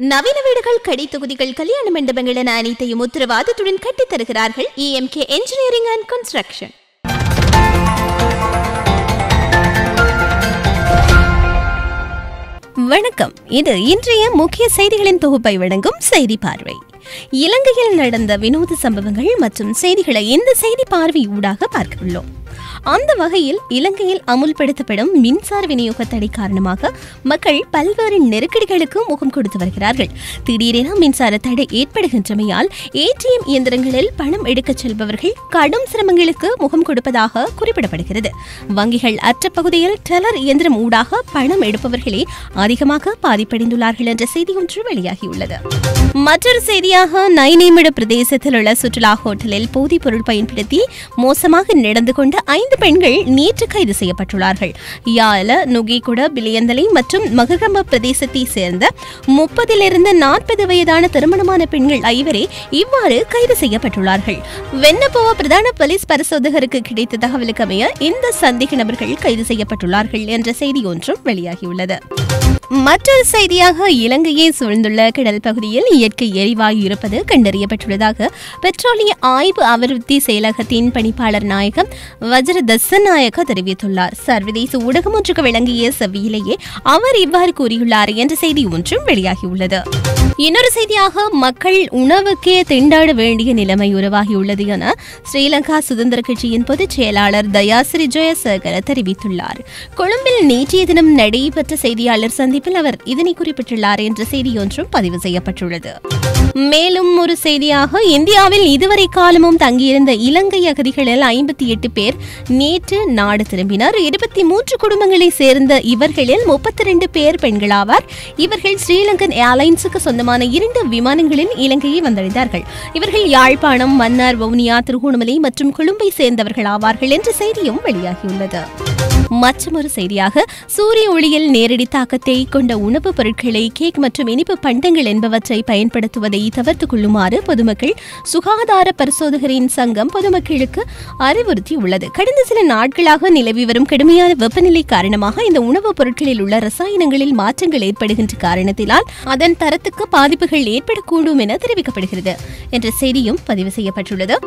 நவீன வீடுகள் கடை தொகுதிகள் கல்யாண மண்டபங்கள் என அனைத்தையும் உத்தரவாதத்துடன் கட்டித் தருகிறார்கள் இஎம்கே என்ஜினியரிங் அண்ட் கன்ஸ்ட்ரக்ஷன் வணக்கம். இது இன்றைய முக்கிய செய்திகளின் தொகுப்பை வழங்கும் செய்தி பார்வை. இலங்கையில் நடந்த வினோத சம்பவங்கள் மற்றும் செய்திகளை இந்த செய்தி பார்வை ஊடாக பார்க்க உள்ளோம். அந்த வகையில் இலங்கையில் அமுல்படுத்தப்படும் மின்சார விநியோக தடை காரணமாக மக்கள் பல்வேறு நெருக்கடிகளுக்கு முகம் கொடுத்து வருகிறார்கள். திடீரென மின்சார தடை ஏற்படுகின்றமையால் ஏடிஎம் இயந்திரங்களில் பணம் எடுக்கச் செல்பவர்கள் கடும் சிரமங்களுக்கு முகம் கொடுப்பதாக குறிப்பிடப்படுகிறது. வங்கிகள் அற்ற பகுதியில் டெலர் இயந்திரம் ஊடாக பணம் எடுப்பவர்களே அதிகமாக பாதிப்படைந்துள்ளார்கள் என்ற செய்தி ஒன்று வெளியாகியுள்ளது. மற்றொரு செய்தியாக நைனேமிட பிரதேசத்தில் உள்ள சுற்றுலா ஹோட்டலில் போதைப் பொருள் பயன்படுத்தி மோசமாக நடந்து கொண்ட ஐந்து பெண்கள் நேற்று கைது செய்யப்பட்டுள்ளார்கள். யால நுகிகுட பிலியந்தலை மற்றும் மகரம்ப பிரதேசத்தை சேர்ந்த முப்பதிலிருந்து நாற்பது வயதான திருமணமான பெண்கள் ஐவரே இவ்வாறு கைது செய்யப்பட்டுள்ளார்கள். வெண்ணப்போவ பிரதான போலீஸ் பரிசோதகருக்கு கிடைத்த தகவலுக்கு அமைய இந்த சந்தேக நபர்கள் கைது செய்யப்பட்டுள்ளார்கள் என்ற செய்தி ஒன்றும் வெளியாகியுள்ளது. மற்றொரு செய்தியாக இலங்கையை சூழ்ந்துள்ள கடல் பகுதியில் இயற்கை எரிவாயு இருப்பது கண்டறியப்பட்டுள்ளதாக பெட்ரோலிய ஆய்வு அபிவிருத்தி செயலகத்தின் பணிப்பாளர் நாயகம் வஜ்ர தசநாயக்க தெரிவித்துள்ளார். சர்வதேச ஊடகம் ஒன்றுக்கு விளங்கிய செவ்வியிலேயே அவர் இவ்வாறு கூறியுள்ளார் என்ற செய்தி ஒன்றும் வெளியாகியுள்ளது. இன்னொரு செய்தியாக மக்கள் உணவுக்கே திண்டாட வேண்டிய நிலைமை உருவாகியுள்ளது என ஸ்ரீலங்கா சுதந்திர கட்சியின் பொதுச் செயலாளர் தயாசிரி ஜெயசேகர தெரிவித்துள்ளார். கொழும்பில் நேற்றைய தினம் நடைபெற்ற செய்தியாளர் சந்திப்பில் அவர் இதனை குறிப்பிட்டுள்ளார் என்ற செய்தி ஒன்றும் பதிவு செய்யப்பட்டுள்ளது. மேலும் ஒரு செய்தியாக இந்தியாவில் இதுவரை காலமும் தங்கியிருந்த இலங்கை அகதிகளில் ஐம்பத்தி எட்டு பேர் நேற்று நாடு திரும்பினர். இருபத்தி மூன்று குடும்பங்களை சேர்ந்த இவர்களில் முப்பத்தி ரெண்டு பேர் பெண்களாவார் இவர்கள் ஸ்ரீலங்கன் ஏர்லைன்ஸுக்கு சொந்தமான இரண்டு விமானங்களில் இலங்கையை வந்தடைந்தார்கள். இவர்கள் யாழ்ப்பாணம் மன்னார் வவுனியா திருகோணமலை மற்றும் கொழும்பை சேர்ந்தவர்கள் ஆவார்கள் என்ற செய்தியும் வெளியாகியுள்ளது. மற்றொரு செய்தியாக சூரிய ஒளியில் நேரடி தாக்கத்தை கொண்ட உணவுப் பொருட்களை கேக் மற்றும் இனிப்பு பண்டங்கள் என்பவற்றை பயன்படுத்துவதை தவிர்த்துக் கொள்ளுமாறு பொதுமக்கள் சுகாதார பரிசோதகரின் சங்கம் பொதுமக்களுக்கு அறிவுறுத்தியுள்ளது. கடந்த சில நாட்களாக நிலவி வரும் கடுமையான வெப்பநிலை காரணமாக இந்த உணவுப் பொருட்களில் உள்ள ரசாயனங்களில் மாற்றங்கள் ஏற்படுகின்ற காரணத்தினால் அதன் தரத்துக்கு பாதிப்புகள் ஏற்படக்கூடும் என தெரிவிக்கப்படுகிறது என்ற செய்தியும் பதிவு செய்யப்பட்டுள்ளது.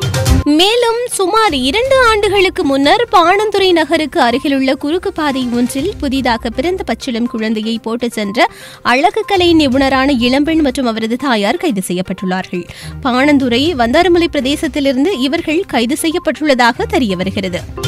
மேலும் சுமார் இரண்டு ஆண்டுகளுக்கு முன்னர் பாணந்துறை நகருக்கு அருகிலுள்ள குறுக்கு பாதை ஒன்றில் புதிதாக பிறந்த பச்சிளம் குழந்தையை போட்டு சென்ற அழகு கலை நிபுணரான இளம்பெண் மற்றும் அவரது தாயார் கைது செய்யப்பட்டுள்ளார்கள். பாணந்துறை வந்தாரமலை பிரதேசத்திலிருந்து இவர்கள் கைது செய்யப்பட்டுள்ளதாக தெரிய வருகிறது.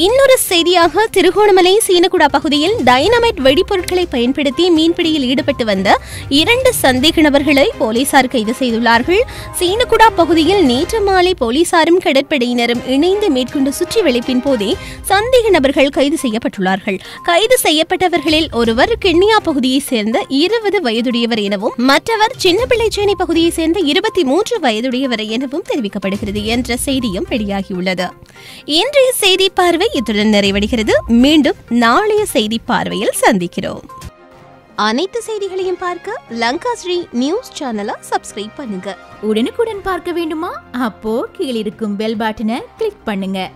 இன்னொரு செய்தியாக திருகோணமலை சீனகுடா பகுதியில் டைனமைட் வெடிப்பொருட்களை பயன்படுத்தி மீன்பிடியில் ஈடுபட்டு வந்த இரண்டு சந்தேக நபர்களை போலீசார் கைது செய்துள்ளார்கள். சீனகுடா பகுதியில் நேற்று மாலை போலீசாரும் கடற்படையினரும் இணைந்து மேற்கொண்ட சுற்றி வளைப்பின் போதே சந்தேக நபர்கள் கைது செய்யப்பட்டுள்ளார்கள். கைது செய்யப்பட்டவர்களில் ஒருவர் கிண்ணியா பகுதியைச் சேர்ந்த இருபது வயதுடையவர் எனவும் மற்றவர் சின்னப்பிள்ளைச்சேனை பகுதியைச் சேர்ந்த இருபத்தி மூன்று வயதுடையவர் எனவும் தெரிவிக்கப்படுகிறது என்ற செய்தியும் வெளியாகியுள்ளது. இன்றைய செய்தி பார்வை இத்துடன் நிறைவடைகிறது. மீண்டும் நாளைய செய்தி பார்வையில் சந்திக்கிறோம். அனைத்து செய்திகளையும் பார்க்க லங்கா ஸ்ரீ நியூஸ் சேனலை சப்ஸ்கிரைப் பண்ணுங்க. உடனுக்குடன் பார்க்க வேண்டுமா? அப்போ கீழிருக்கும் பெல் பட்டனை கிளிக் பண்ணுங்க.